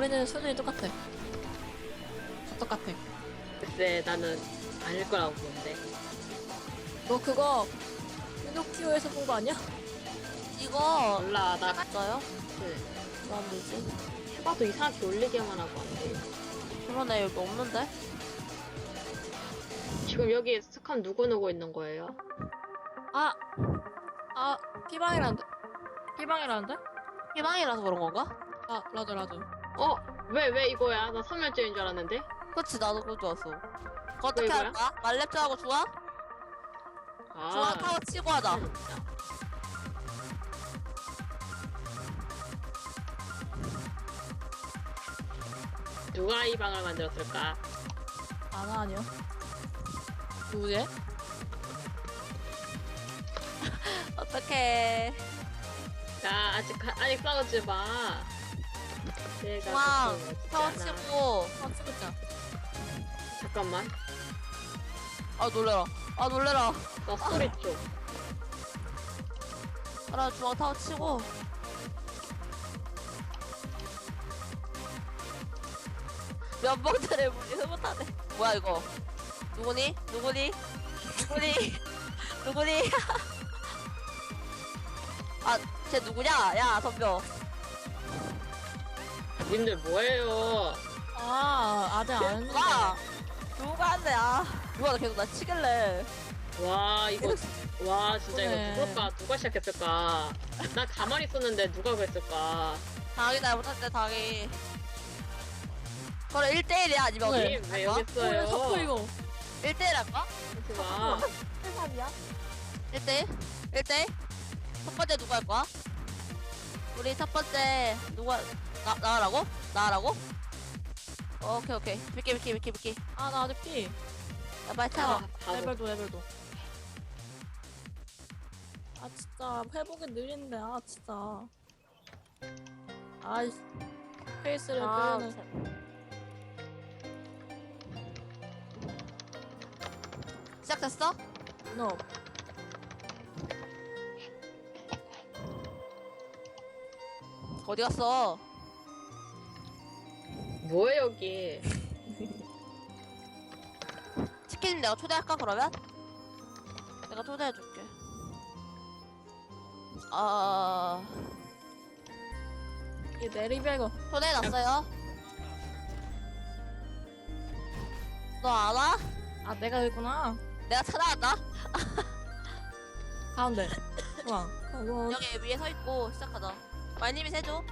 우리는 수준이 똑같아. 똑같아. 글쎄 나는 아닐 거라고 보는데 너 그거 피노키오에서 본 거 아니야? 이거 몰라 나 맞아요? 그, 뭐 하면 되지? 해봐도 이상하게 올리기만 하고 안 돼 그러네 여기 없는데? 지금 여기 스칸 누구 누구 있는 거예요? 아, 아, 피방이라는데? 피방이라는데? 희망이라서 그런 건가? 아, 라드, 라드. 어? 왜 왜 이거야? 나 3열째인 줄 알았는데 그치 나도 그거 좋았어 그거 어떻게 이거야? 할까? 말렙자하고 중앙? 중앙 아 타워 치고 하자 누가 이 방을 만들었을까? 아나 아니요. 누구지? 어떡해 자 아직 가- 아직 싸우지 마 내가 중앙 그거 타워 아, 찍었자. 잠깐만 아 놀래라 아 놀래라 나 소리 좀 알아 중앙 타워 치고 면봉들을 물리 흐뭇하네 뭐야 이거 누구니? 누구니? 누구니? 누구니? 아 쟤 누구냐? 야 덤벼 님들 뭐해요 아, 아직 안 했는데. 누가? 누가 한대 아 누가 계속 나 치길래 와 이거 와 진짜. 이거 누굴까 누가 시작했을까 나 가만히 있었는데 누가 그랬을까 당이 잘못했대 당이 그럼 1대1이야 아니면 네. 어디 님왜 할까? 여기 뭐야, 있어요 자꾸 이거. 1대1 할까? 하지마 1대1? 1대1? 첫 번째 누구 할 거야? 우리 첫 번째 누가 나 나라고? 나라고? 어, 오케이 오케이 비키 비키 비키 비키 아, 나 아직 피. 야 빨리 타봐 아, 바보. 레벨도, 레벨도. 아, 진짜. 회복이 느린데, 아, 진짜. 아이씨. 페이스를 아, 그리는. 시작됐어? 너. 어디 갔어? 뭐해 여기 치킨 내가 초대할까 그러면? 내가 초대해줄게 아 이 내리배고. 초대해놨어요 너 알아? 아, 내가 여기구나. 내가 찾아왔다 가운데. 어, 여기 위에 서 있고 시작하자. 마이님이 세줘.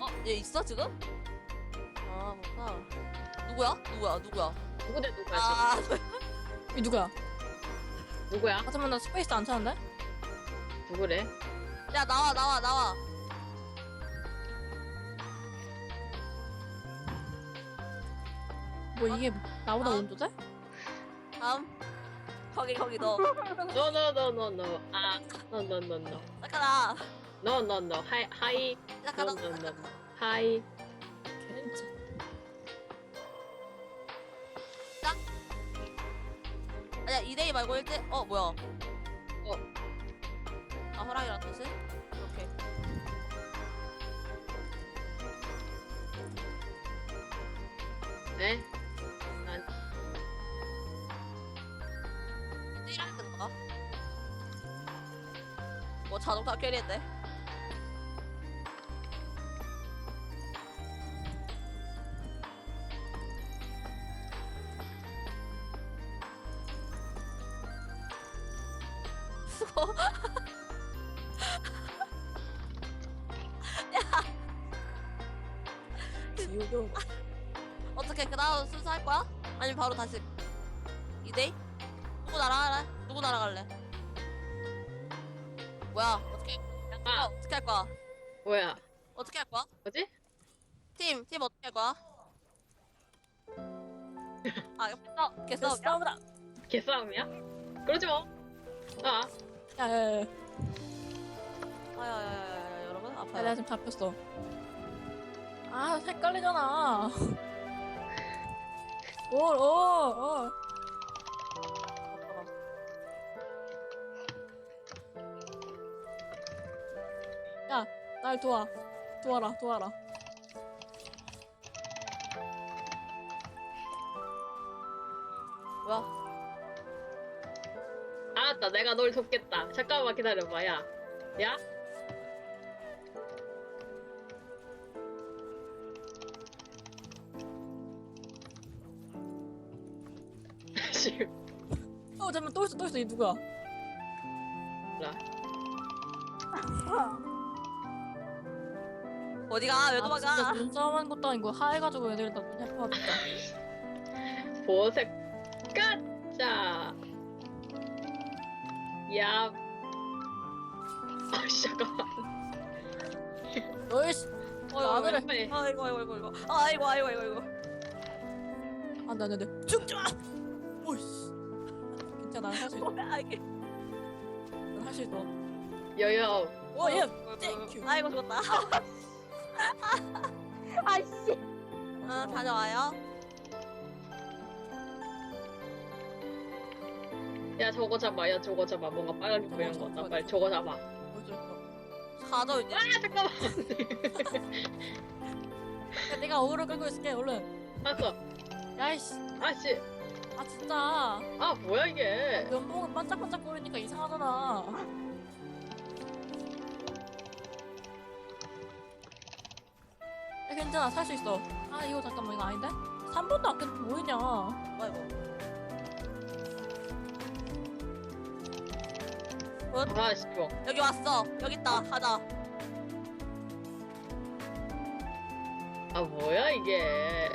어, 얘 있어 지금? 아, 뭔가. 누구야? 누구야? 누구야? 누구 대 누구야 아, 이 누구야? 지금 누구야 아, 잠깐만, 나 스페이스 안 차는데? 누구래 야 나와 나와 나와. 뭐, 이게 나보다 아. 먼저 돼? 다음. 거기 거기 너. 노노노노노 아 노노노노 잠깐아. 노노노 하이 하이 시작하자. 노노노 하이. 아니야 2대2 말고 1대. 어 뭐야? 어. 아 허락이란 뜻이? 이렇게. 네? 난 1대1 하면 되는 거야? 뭐 자동차 캐리인데? 지우교. 어떻게 그 다음 순서 할 거야? 아니면 바로 다시 2대2? 누구 날아갈래? 누구 날아갈래? 뭐야 어떻게 아. 어떻게 할 거야? 뭐야 어떻게 할 거야? 뭐지? 팀! 팀 어떻게 할 거야? 아 이거 싸개 싸움 싸움이다. 개싸움이야? 그러지 마 아, 야, 야, 야. 아야야야야 여러분 야, 내가 아파요 지금 잡혔어. 아, 헷갈리잖아. 오, 오, 오. 야, 날 도와. 도와라 도와라 뭐야? 알았다. 내가 널 돕겠다. 잠깐만 기다려봐. 야. 야? 씨. 어 잠깐만 또 있어 또 있어 이 누구야 몰라. 어디가? 왜 아, 진짜 도망가? 눈싸움한 것도 아니고 하해가지고 애들 다 눈이 아파 진짜 보색 야. 아, 잠깐만. 어이씨. 아, 그래. 아이고, 아이고, 아이고, 아이고. 아이고, 아이고, 아이고, 아이고. 안 돼, 안 돼, 안 돼. 죽지 마! 오이씨. 괜찮아, 할수 뭐야, 이게. 할수 있어. 여여. 오, 예. 어, 어, 땡큐. 어, 아이고, 죽었다. 아씨. 아, 다녀와요. 야, 저거 잡아. 야, 저거 잡아. 뭔가 빨갛게 보이는 거. 나 빨리 저거 잡아. 어쩔 거 가져 있냐? 아, 잠깐만. 야, 내가 어그로 끌고 있을게 얼른 알았어. 야이씨 아씨. 아 진짜 아, 뭐야, 이게. 면봉은 반짝반짝 거리니까 이상하잖아 야 괜찮아 살 수 있어 아 이거 잠깐만 이거 아닌데? 3번도 안 깼는데 뭐이냐 뭐야 이거 아, 씨, 뭐. 여기 왔어 여기 있다 가자 아, 뭐야, 이게.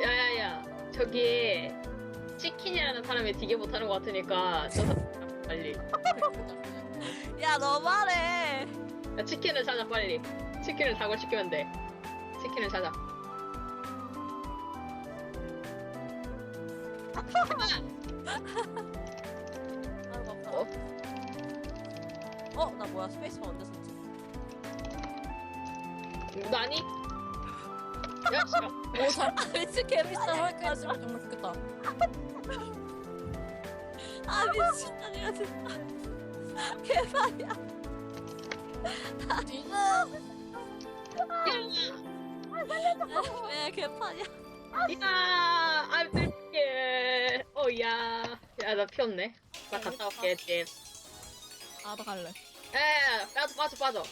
야야야. 저기, 치킨이라는 사람이 되게 못하는 것 같으니까, 저 사람 빨리. 야 너무하네 야, 치킨을 찾아, 빨리. 치킨을 사고 시키면 돼. 치킨을 찾아. 아파 어? 어? 나 뭐야 스페이스만 언제 썼지? 나니? 야, 씨발. 오 잘. 진짜 개비싸 헐게 했으면 정말 좋겠다 아 미친년이야 진짜 개판이야 뒤는 왜 개판이야 야, 아, 뜰게. 어, 야. 야, 나피 없네. 나 갔다 올게, 집. 아나 갈래 에, 빠져, 빠져, 빠져.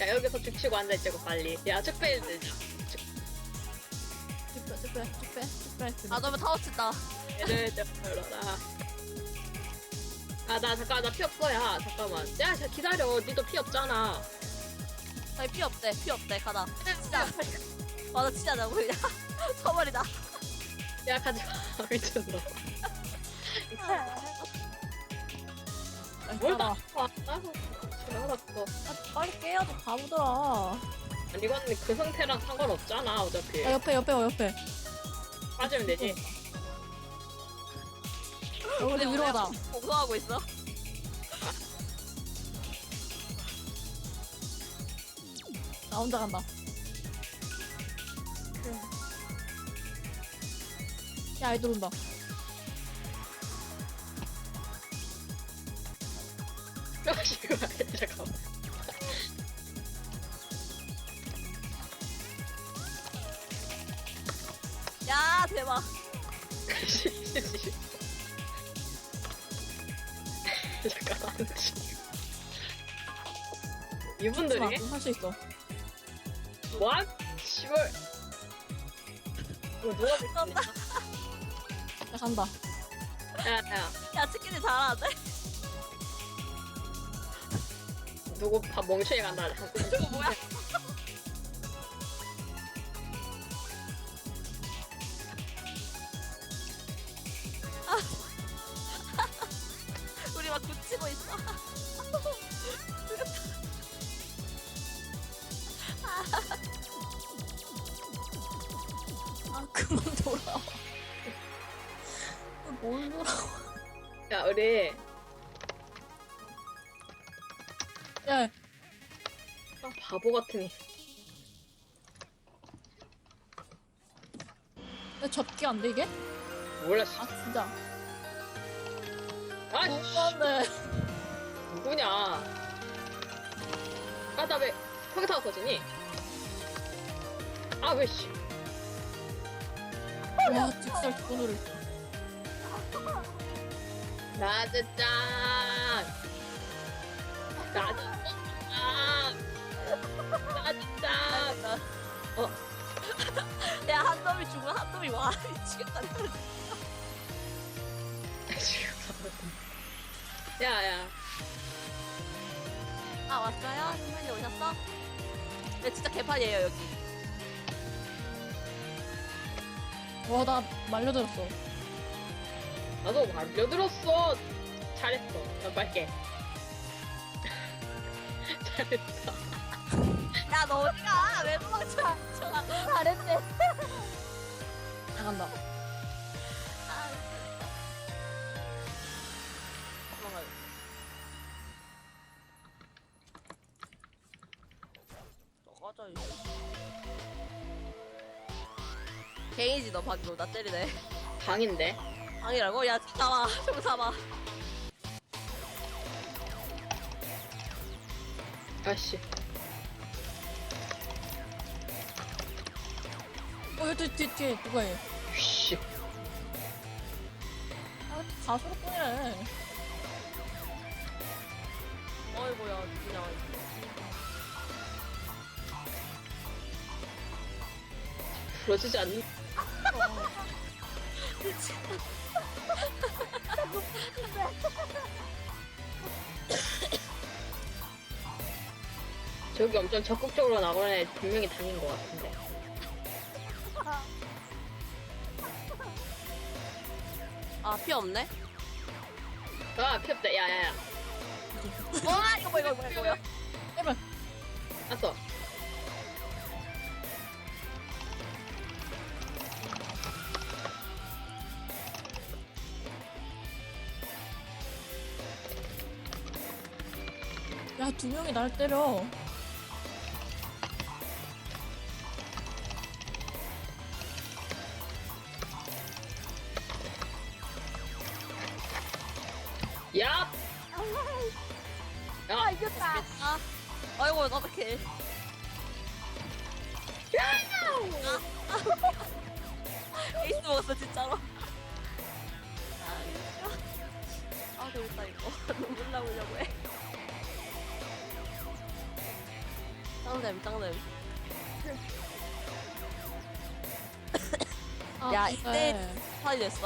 야, 여기서 죽치고 앉아있자고, 빨리. 야, 축배일 들자. 쭉빼 쭉빼 쭉빼 쭉빼 아 너무 타워 친다 얘를 좀 불러라. 아, 나 잠깐, 나 피 없어, 야. 잠깐만. 야, 자, 기다려. 니도 피 없잖아. 아니 피 없대 피 없대 가다 진짜 맞아 진짜 나 그냥 처벌이다 야, 가지 마. 미쳤나. 뭘나 나, 와, 나도. 알았어. 빨리 깨야지 바보들아 아니, 이건 그 상태랑 상관없잖아, 어차피. 야 옆에 옆에 어 옆에 빠지면 되지. 여기 위로 가자 공성하고 있어 나 혼자 간다 야 애들 온다 아, 씨발. 잠깐만. 야 대박 잠깐만. 이분들이? 할수 있어 what? 씨발. 이거 누가? 야 간다 야, 야. 야 치킨이 잘하는데? 누구 밥 멍청이 간다. 저거 뭐야? 우리 막 굳히고 있어 아 그만 돌아와 뭘 돌아와 야, 우리 야 아, 바보 같으니. 야, 접기 안 돼 이게? 몰라, 씨. 아 진짜 아, 누구한테? 누구냐? 아, 나왜 평타가 터지니? 아, 왜, 씨. 와, 직살 두 번을. 나즈짱! 나즈짱! 나즈짱! 어. 야, 한 놈이 죽으면 한 놈이 와. 미치겠다. 야, 야. 아, 왔어요? 선배님 오셨어? 네, 진짜 개판이에요, 여기. 와, 나 말려들었어. 나도 말려들었어. 잘했어. 난 빨게. 잘했어. 야, 너 어디가? 왜 도망쳐? 잘했네. 나간다. 아, 도망가요. 꺼져, 이거. 갱이지, 너 방금. 나 때리네. 방인데. 방이라고? 야, 잡아. 좀 잡아. 아씨. 어, 여기 뒤, 뒤, 뒤에 누가 해? 씨. 아, 가수로 뿐이래. 어이구야, 그냥. 부러지지 않는. 저기 엄청 적극적으로 나가는 애 분명히 다닌 것 같은데. 아, 피 없네? 아, 피었다. 야, 야, 야. 와, 이거 뭐야, 이거 뭐야, 이거 뭐야. 제발. 왔어. 야, 두 명이 날 때려. 야! 야, 이겼다. 아, 아이고, 나 어떡해. 에이스 먹었어, 진짜로. 아, 이거. 아, 재밌다, 이거. 눈물 나오려고 해. 짱냄, 짱냄. 아, 야, 근데 이때- 파이 됐어.